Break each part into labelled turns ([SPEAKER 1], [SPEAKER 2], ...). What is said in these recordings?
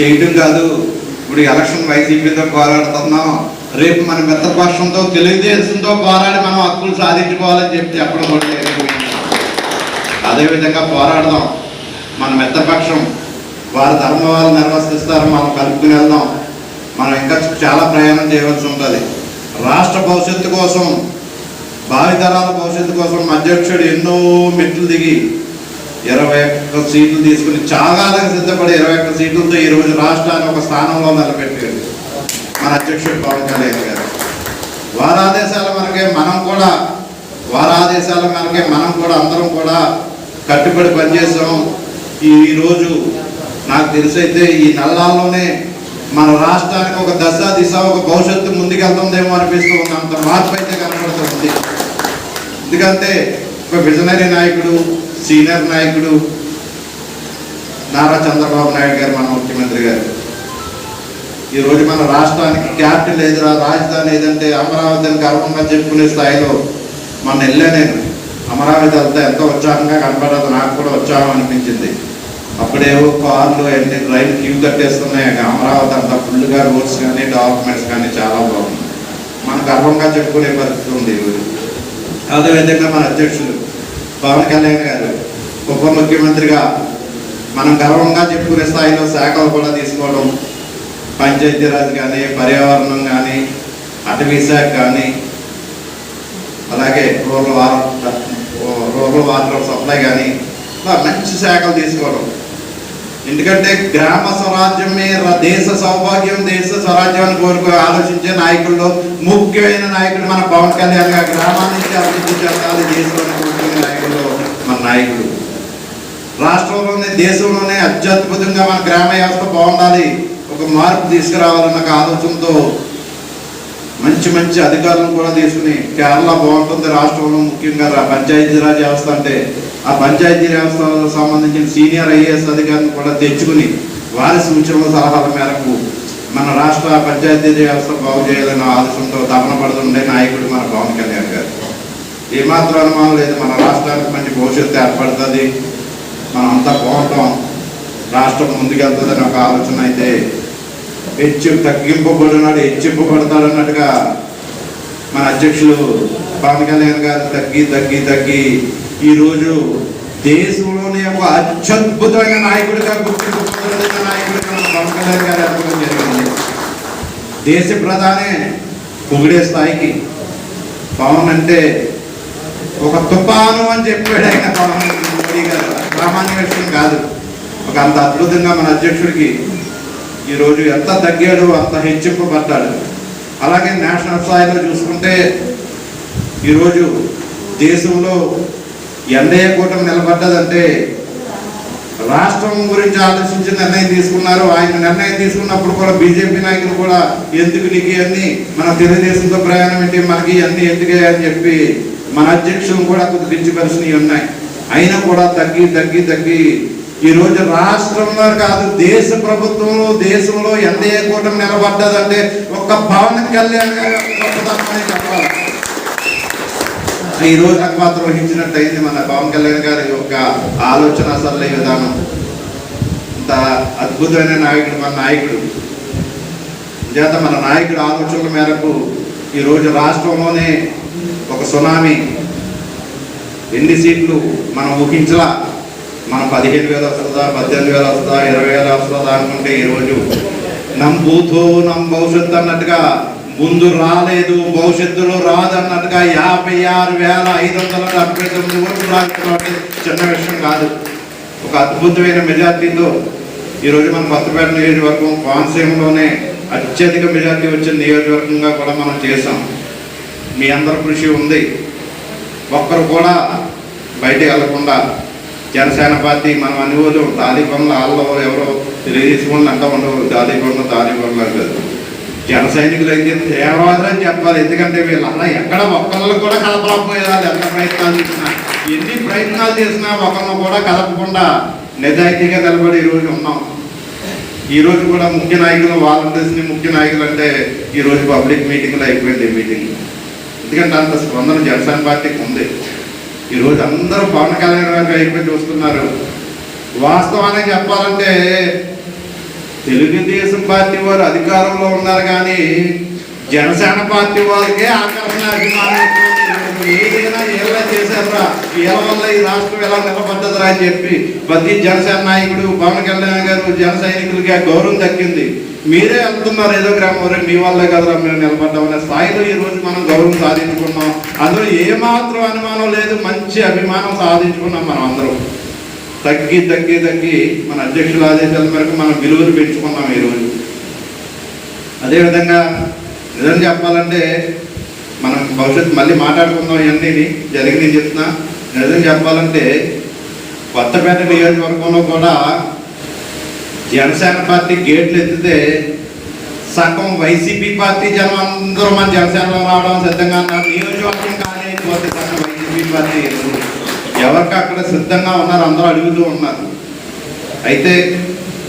[SPEAKER 1] చేయటం కాదు. ఇప్పుడు ఎలక్షన్ వైసీపీతో పోరాడుతున్నాం. రేపు మన మిత్రపక్షంతో తెలుగుదేశంతో పోరాడి మనం హక్కులు సాధించుకోవాలని చెప్పి చెప్పడం కూడా అదేవిధంగా పోరాడదాం. మన మిత్రపక్షం వారి ధర్మవాళ్ళు నిర్వర్తిస్తారు మనం కలుపుకుని వెళ్దాం. మనం ఇంకా చాలా ప్రయాణం చేయవలసి ఉంటుంది. రాష్ట్ర భవిష్యత్తు కోసం భావితరాల భవిష్యత్తు కోసం అధ్యక్షుడు ఎన్నో మెట్లు దిగి ఇరవై ఒక్క సీట్లు తీసుకుని చాగాలకు సిద్ధపడి ఇరవై ఒక్క సీట్లతో ఈరోజు రాష్ట్రాన్ని ఒక స్థానంలో నిలబెట్టాడు మన అధ్యక్షుడు పవన్ కళ్యాణ్ గారు. వారాదేశాల మనకే మనం కూడా వారాదేశాల మనకే మనం కూడా అందరం కూడా కట్టుబడి పనిచేసాం ఈ రోజు నాకు తెలిసైతే ఈ నల్లాల్లోనే మన రాష్ట్రానికి ఒక దశ దిశ ఒక భవిష్యత్తు ముందుకెళ్తుందేమో అనిపిస్తూ ఉంది. అంత మార్పు అయితే కనపడుతుంది ఎందుకంటే ఒక విజనరీ నాయకుడు సీనియర్ నాయకుడు నారా చంద్రబాబు నాయుడు గారు మన ముఖ్యమంత్రి గారు. ఈ రోజు మన రాష్ట్రానికి క్యాపిటల్ ఏదిరా రాజధాని ఏదంటే అమరావతి అని గర్వంగా చెప్పుకునే స్థాయిలో మన వెళ్ళా నేను. అమరావతి వెళ్తే ఎంతో ఉత్సాహంగా కనపడదు నాకు కూడా ఉత్సాహం అనిపించింది. అప్పుడేవో కార్లు అన్ని రైలు క్యూ కట్టేస్తున్నాయి అమరావతి అంతా ఫుల్గా రోడ్స్ కానీ డాక్యుమెంట్స్ కానీ చాలా బాగుంది మన గర్వంగా చెప్పుకునే పరిస్థితి ఉంది ఈరోజు అదేవిధంగా మన అధ్యక్షులు పవన్ కళ్యాణ్ గారు ఉప ముఖ్యమంత్రిగా మనం గర్వంగా చెప్పుకునే స్థాయిలో శాఖలు కూడా తీసుకోవడం పంచాయతీరాజ్ కానీ పర్యావరణం కానీ అటవీ శాఖ కానీ అలాగే rural water rural water supply కానీ మంచి శాఖలు తీసుకోవడం. ఎందుకంటే గ్రామ స్వరాజ్యమే దేశ సౌభాగ్యం దేశ స్వరాజ్యాన్ని కోరుకుని ఆలోచించే నాయకుల్లో ముఖ్యమైన నాయకుడు మన పవన్ కళ్యాణ్ గారు. గ్రామానికి అభివృద్ధి చెందాలి దేశంలో నాయకుల్లో మన నాయకుడు. రాష్ట్రంలోనే దేశంలోనే అత్యద్భుతంగా మన గ్రామ వ్యవస్థ బాగుండాలి. ఒక మార్పు తీసుకురావాలన్న ఆలోచనతో మంచి మంచి అధికారులను కూడా తీసుకుని కేరళ బాగుంటుంది. రాష్ట్రంలో ముఖ్యంగా పంచాయతీరాజ్ వ్యవస్థ అంటే ఆ పంచాయతీ వ్యవస్థలకు సంబంధించిన సీనియర్ ఐఏఎస్ అధికారులను కూడా తెచ్చుకుని వారి సూచనల సలహాల మేరకు మన రాష్ట్ర పంచాయతీ వ్యవస్థ బాగు చేయాలన్న ఆలోచనతో తపన పడుతుండే నాయకుడు మన పవన్ కళ్యాణ్ గారు. ఏమాత్రం అనుమానం లేదు మన రాష్ట్రానికి మంచి భవిష్యత్తు ఏర్పడుతుంది. మనం అంతా బాగుంటాం. రాష్ట్రం ముందుకెళ్తుందని ఒక ఆలోచన అయితే హెచ్చు తగ్గింపబడినాడు హెచ్చింపబడతాడు అన్నట్టుగా మన అధ్యక్షులు పవన్ కళ్యాణ్ గారు తగ్గి తగ్గి తగ్గి ఈరోజు దేశంలోనే ఒక అత్యద్భుతమైన నాయకుడిగా గుర్తింపు పొందిన నాయకుడిగా మన పవన్ కళ్యాణ్ గారు అద్భుతం జరిగింది. దేశ ప్రధానే పొగిడే స్థాయికి పవన్ అంటే ఒక తుఫాను అని చెప్పాడు ఆయన పవన్ మోడీ గారు. సామాన్య విషయం కాదు. ఒక అంత అద్భుతంగా మన అధ్యక్షుడికి ఈరోజు ఎంత తగ్గాడు అంత హెచ్చింపబడ్డాడు. అలాగే నేషనల్ స్థాయిలో చూసుకుంటే ఈరోజు దేశంలో ఎన్డీఏ కూటమి నిలబడ్డదంటే రాష్ట్రం గురించి ఆలోచించి నిర్ణయం తీసుకున్నారు. ఆయన నిర్ణయం తీసుకున్నప్పుడు కూడా బీజేపీ నాయకులు కూడా ఎందుకు నీకు అన్ని మన తెలుగుదేశంతో ప్రయాణం ఏంటి మనకి అన్ని ఎందుకే అని చెప్పి మన అధ్యక్షులు కూడా కొద్ది కించపరిచినవి ఉన్నాయి. అయినా కూడా తగ్గి తగ్గి తగ్గి ఈరోజు రాష్ట్రంలో కాదు దేశ ప్రభుత్వంలో దేశంలో ఎన్డీఏ కూటమి నిలబడ్డదంటే ఒక్క పవన్ కళ్యాణ్ గారు చెప్పాలి. ఈ రోజు నాకు మాత్రం వహించినట్టు అయింది మన పవన్ కళ్యాణ్ గారి యొక్క ఆలోచన సరళ విధానం. ఇంత అద్భుతమైన నాయకుడు మన నాయకుడు. చేత మన నాయకుడు ఆలోచనల మేరకు ఈరోజు రాష్ట్రంలోనే ఒక సునామీ. ఎన్ని సీట్లు మనం ఊహించలా? మనం పదిహేను వేలు వస్తుందా పద్దెనిమిది వేలు వస్తుందా ఇరవై వేలు వస్తుందా అనుకుంటే ఈరోజు నమ్ బూతు నమ్ భవిష్యత్తు అన్నట్టుగా ముందు రాలేదు భవిష్యత్తులో రాదు అన్నట్టుగా యాభై ఆరు వేల ఐదు వందల డెబ్బై తొమ్మిది ఓట్లు రావడం చిన్న విషయం కాదు. ఒక అద్భుతమైన మెజార్టీతో ఈరోజు మన కొత్తపేట నియోజకవర్గం కోనసీమలోనే అత్యధిక మెజార్టీ వచ్చిన నియోజకవర్గంగా కూడా మనం చేసాం మీ అందరి కృషి ఉంది. ఒక్కరు కూడా బయటికి వెళ్ళకుండా జనసేన పార్టీ మనం అన్ని రోజులు తాలిబన్లు వాళ్ళు ఎవరో తెలియజేసుకోండి అంటూ ఉండవు తాలిబన్లు తాలిబన్లు అంటారు. జన సైనికులు అయితే దేవాదని చెప్పాలి. ఎందుకంటే వీళ్ళు అలా ఎక్కడ ఒక్కళ్ళు కూడా కలపలేకపోయేవాళ్ళు ఎంత ప్రయత్నాలు చేసినా. ఎన్ని ప్రయత్నాలు చేసినా ఒకరిని కూడా కలపకుండా నిజాయితీగా నిలబడి ఈరోజు ఉన్నాం. ఈరోజు కూడా ముఖ్య నాయకులు వాలంటీర్స్ని ముఖ్య నాయకులు అంటే ఈరోజు పబ్లిక్ మీటింగ్లో అయిపోయింది మీటింగ్ ఎందుకంటే అంత స్పందన జనసేన పార్టీకి ఉంది. ఈ రోజు అందరూ పవన్ కళ్యాణ్ గారికి అయిపోయి చూస్తున్నారు. వాస్తవానికి చెప్పాలంటే తెలుగుదేశం పార్టీ వారు అధికారంలో ఉన్నారు కానీ జనసేన పార్టీ వాళ్ళకే ఆకర్షణ అభిమానం ఏదైనా ఎలా చేశారా ఎలా వల్ల ఈ రాష్ట్రం ఎలా నిలబడ్డదిరా అని చెప్పి ప్రతి జనసేన నాయకుడు పవన్ కళ్యాణ్ గారు జన సైనికులకి ఆ గౌరవం దక్కింది. మీరే వెళ్తున్నారు ఏదో గ్రామం మీ వల్లే కదరా మేము నిలబడ్డామనే స్థాయిలో ఈ రోజు మనం గౌరవం సాధించుకున్నాం. అందులో ఏమాత్రం అనుమానం లేదు మంచి అభిమానం సాధించుకున్నాం మనం అందరం. తగ్గి తగ్గి తగ్గి మన అధ్యక్షుల ఆదేశాల మేరకు మనం విలువలు పెంచుకున్నాం ఈరోజు. అదేవిధంగా నిజం చెప్పాలంటే మనం భవిష్యత్తు మళ్ళీ మాట్లాడుకుందాం ఇవన్నీ జరిగి నేను చెప్తున్నా. నిజం చెప్పాలంటే కొత్తపేట నియోజకవర్గంలో కూడా జనసేన పార్టీ గేట్లు ఎత్తితే సగం వైసీపీ పార్టీ జనం అందరూ మన జనసేనలో రావడం సిద్ధంగా ఉన్నారు. నియోజకవర్గం కానీ పోతే సగం వైసీపీ పార్టీ ఎవరికి అక్కడ సిద్ధంగా ఉన్నారు అందరూ అడుగుతూ ఉన్నారు. అయితే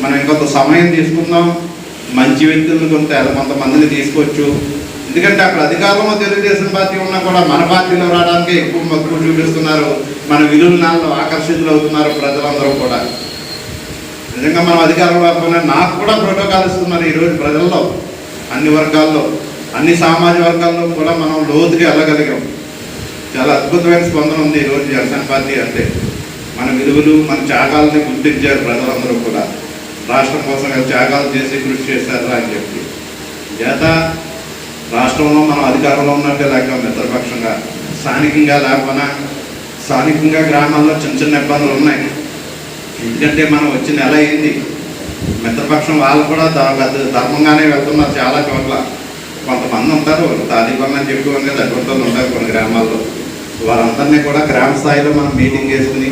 [SPEAKER 1] మనం ఇంకొంత సమయం తీసుకుందాం. మంచి వ్యక్తులను కొంత కొంతమందిని తీసుకోవచ్చు. ఎందుకంటే అక్కడ అధికారంలో తెలుగుదేశం పార్టీ ఉన్నా కూడా మన పార్టీలో రావడానికి ఎక్కువ మక్కువ చూపిస్తున్నారు. మన విలువలలో ఆకర్షితులు అవుతున్నారు ప్రజలందరూ కూడా. నిజంగా మనం అధికారంలో రాకపోయినా నాకు కూడా ప్రోటోకాల్ ఇస్తున్నారు ఈరోజు ప్రజల్లో. అన్ని వర్గాల్లో అన్ని సామాజిక వర్గాల్లో కూడా మనం లోతుగా వెళ్ళగలిగాం. చాలా అద్భుతమైన స్పందన ఉంది ఈరోజు జనసేన పార్టీ అంటే. మన విలువలు మన త్యాగాలని గుర్తించారు ప్రజలందరూ కూడా. రాష్ట్రం కోసం త్యాగాలు చేసి కృషి చేశారు అని చెప్పి. చేత రాష్ట్రంలో మనం అధికారంలో ఉన్నట్టే లేక మిత్రపక్షంగా స్థానికంగా లేకపోయినా స్థానికంగా గ్రామాల్లో చిన్న చిన్న ఇబ్బందులు ఉన్నాయి. ఎందుకంటే మనం వచ్చి నెల అయింది. మిత్రపక్షం వాళ్ళు కూడా పెద్ద ధర్మంగానే వెళ్తున్నారు చాలా చోట్ల. కొంతమంది ఉంటారు తాదీపన్న చెప్పుకోని దగ్గరతో ఉంటారు కొన్ని గ్రామాల్లో. వారందరినీ కూడా గ్రామ స్థాయిలో మనం మీటింగ్ చేసుకుని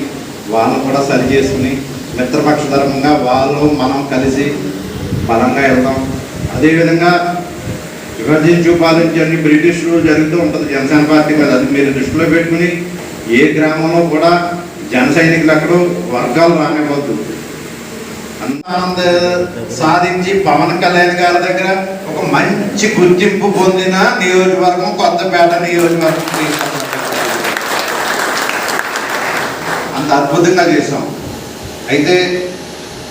[SPEAKER 1] వాళ్ళని కూడా సరి చేసుకుని మిత్రపక్ష ధర్మంగా వాళ్ళు మనం కలిసి బలంగా వెళ్దాం అదేవిధంగా విభజించు చూపాలించండి బ్రిటిష్ జరుగుతూ ఉంటుంది. జనసేన పార్టీ మీద అది మీరు దృష్టిలో పెట్టుకుని ఏ గ్రామంలో కూడా జన సైనికులు అక్కడ వర్గాలు రానివ్వద్దు. ఆనంద సాధించి పవన్ కళ్యాణ్ గారి దగ్గర ఒక మంచి గుర్తింపు పొందిన నియోజకవర్గం కొత్తపేట నియోజకవర్గం. అంత అద్భుతంగా చేసాం అయితే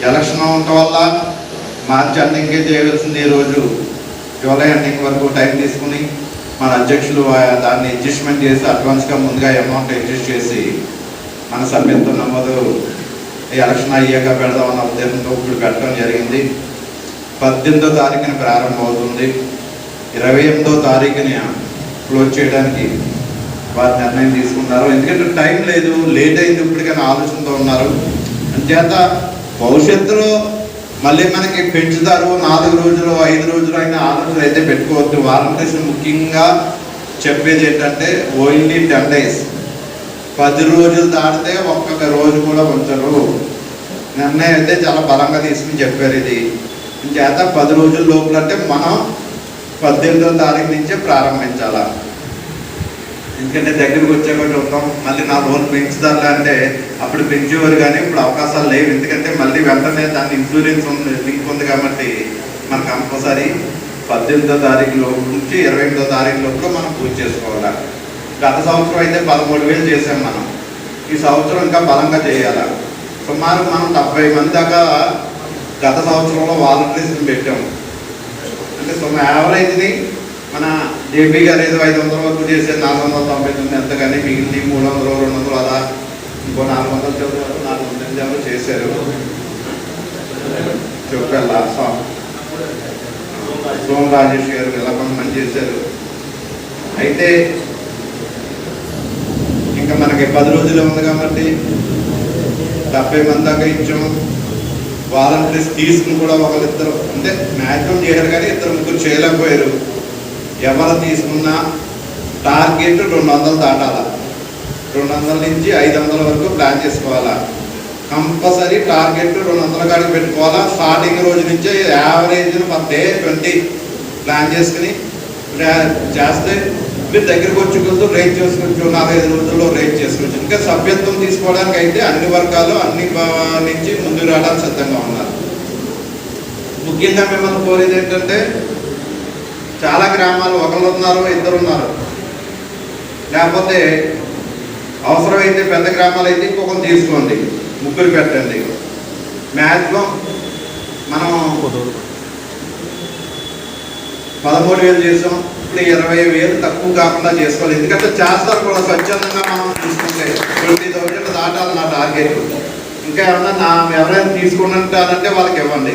[SPEAKER 1] ఎలక్షన్ అవటం వల్ల మార్చి ఎండింగ్కే చేయవలసింది ఈరోజు జూలై ఎండింగ్ వరకు టైం తీసుకుని మన అధ్యక్షులు దాన్ని అడ్జస్ట్మెంట్ చేసి అడ్వాన్స్గా ముందుగా అమౌంట్ అడ్జస్ట్ చేసి మన సభ్యత్వ నమోదు ఎలక్షన్ అయ్యాక పెడదామన్న ఉద్దేశంతో ఇప్పుడు పెట్టడం జరిగింది. పద్దెనిమిదో తారీఖున ప్రారంభమవుతుంది. ఇరవై ఎనిమిదో తారీఖున క్లోజ్ చేయడానికి వారు నిర్ణయం తీసుకున్నారు ఎందుకంటే టైం లేదు లేట్ అయింది ఇప్పటికైనా ఆలోచనతో ఉన్నారు. అంచేత భవిష్యత్తులో మళ్ళీ మనకి పెంచుతారు నాలుగు రోజులు ఐదు రోజులు అయిన ఆలోచన అయితే పెట్టుకోవద్దు. వాలంటీర్స్ ముఖ్యంగా చెప్పేది ఏంటంటే ఓన్లీ టెన్ డేస్. పది రోజులు దాటితే ఒక్కొక్క రోజు కూడా ఉంచరు. నిర్ణయం అయితే చాలా బలంగా తీసుకుని చెప్పారు ఇది. చేత పది రోజుల లోపల అంటే మనం పద్దెనిమిదో తారీఖు నుంచే ప్రారంభించాలా? ఎందుకంటే దగ్గరికి వచ్చాక ఉంటాం మళ్ళీ నా లోన్ పెంచుతారులే అంటే అప్పుడు పెంచేవారు కానీ ఇప్పుడు అవకాశాలు లేవు. ఎందుకంటే మళ్ళీ వెంటనే దాని ఇన్సూరెన్స్ ఉంది లింక్ ఉంది కాబట్టి మనకు కంపల్సరీ పద్దెనిమిదో తారీఖు లోపు నుంచి ఇరవై ఎనిమిదో తారీఖు లోపు మనం పూర్తి చేసుకోవాలి. గత సంవత్సరం అయితే పదమూడు వేలు చేసాం మనం. ఈ సంవత్సరం ఇంకా బలంగా చేయాలి. సుమారు మనం డెబ్బై మంది దాకా గత సంవత్సరంలో వాలంటీర్స్ని పెట్టాము. అంటే సుమారు యావరేజ్ని మన జేపీ గారు ఏదో ఐదు వందల వరకు చేసే నాలుగు వందల తొంభై తొమ్మిది ఎంతగానే మిగిలింది మూడు వందలు రెండు వందలు అలా ఇంకో నాలుగు వందలు చదువు నాలుగు వందల ఎవరు చేశారు. చెప్పాలా సోమ రాజేష్ గారు ఇలా మంచి చేశారు. అయితే ఇంకా మనకి పది రోజులు ఉంది కాబట్టి డెబ్బై మంది దాకా ఇచ్చాము వాలంటీర్స్ తీసుకుని కూడా ఒకరిద్దరు అంటే మ్యాక్సిమం చేశారు కానీ ఇద్దరు ముగ్గురు చేయలేకపోయారు. ఎవరు తీసుకున్నా టార్గెట్ రెండు వందలు దాటాల? రెండు వందల నుంచి ఐదు వందల వరకు ప్లాన్ చేసుకోవాలా? కంపల్సరీ టార్గెట్ రెండు వందల కాడికి పెట్టుకోవాలా? స్టార్టింగ్ రోజు నుంచే average per day twenty plan చేసుకుని చేస్తే మీరు దగ్గరికి వచ్చి కొంచెం రేట్ చేసుకోవచ్చు నాలుగైదు రోజుల్లో రేట్ చేసుకోవచ్చు ఇంకా సభ్యత్వం తీసుకోవడానికి అయితే అన్ని వర్గాలు అన్ని నుంచి ముందు రావడానికి సిద్ధంగా ఉన్నారు. ముఖ్యంగా మిమ్మల్ని కోరేది ఏంటంటే చాలా గ్రామాలు ఒకళ్ళు ఉన్నారు ఇద్దరు ఉన్నారు లేకపోతే అవసరమైతే పెద్ద గ్రామాలు అయితే ఇంకొకరు తీసుకోండి ముగ్గురు పెట్టండి. మ్యాక్సిమం మనం పదమూడు వేలు చేసాం ఇప్పుడు ఇరవై వేలు తక్కువ కాకుండా చేసుకోవాలి. ఎందుకంటే చేస్తారు కూడా స్వచ్ఛందంగా మనం తీసుకుంటే ట్వంటీ థౌజండ్ దాటాలి నా టార్గెట్. ఇంకా ఏమన్నా నా ఎవరైనా తీసుకుంటారంటే వాళ్ళకి ఇవ్వండి.